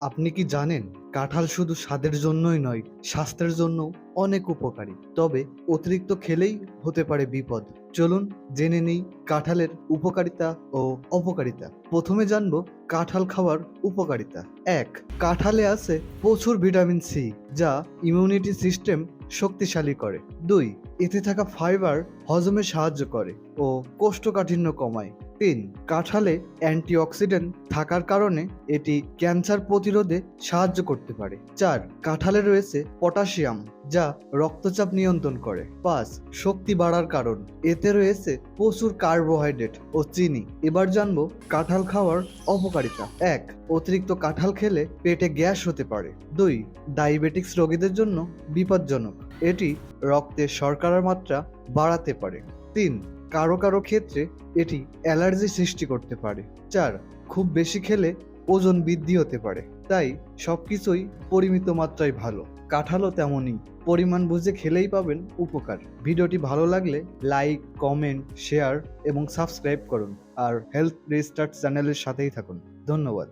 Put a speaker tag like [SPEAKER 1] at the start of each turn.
[SPEAKER 1] আপনি কি জানেন, কাঁঠাল শুধু স্বাদের জন্যই নয়, স্বাস্থ্যের জন্য অনেক উপকারী। তবে অতিরিক্ত খেলেই হতে পারে বিপদ। চলুন জেনে নিই কাঁঠালের উপকারিতা ও অপকারিতা। প্রথমে জানব কাঁঠাল খাওয়ার উপকারিতা। এক, কাঁঠালে আছে প্রচুর ভিটামিন সি, যা ইমিউনিটি সিস্টেম শক্তিশালী করে। দুই, এতে থাকা ফাইবার হজমে সাহায্য করে ও কোষ্ঠকাঠিন্য কমায়। তিন কাঁঠালে অ্যান্টিঅক্সিডেন্ট থাকার কারণে এটি ক্যান্সার প্রতিরোধে সাহায্য করতে পারে। চার, কাঁঠালে রয়েছে পটাশিয়াম যা রক্তচাপ নিয়ন্ত্রণ করে। পাঁচ, শক্তি বাড়ার কারণ, এতে রয়েছে প্রচুর কার্বোহাইড্রেট ও চিনি। এবার জানব কাঁঠাল খাওয়ার অপকারিতা। এক, অতিরিক্ত কাঁঠাল খেলে পেটে গ্যাস হতে পারে। দুই ডায়াবেটিক্স রোগীদের জন্য বিপজ্জনক। এটি রক্তে শর্করার মাত্রা বাড়াতে পারে। তিন কারও কারও ক্ষেত্রে এটি অ্যালার্জি সৃষ্টি করতে পারে চার খুব বেশি খেলে ওজন বৃদ্ধি হতে পারে। তাই সবকিছুই পরিমিত মাত্রায় ভালো। কাঁঠালও তেমনই। পরিমাণ বুঝে খেলেই পাবেন উপকার। ভিডিওটি ভালো লাগলে লাইক, কমেন্ট, শেয়ার এবং সাবস্ক্রাইব করুন। আর হেলথ রিস্টার্ট চ্যানেলের সাথেই থাকুন। ধন্যবাদ।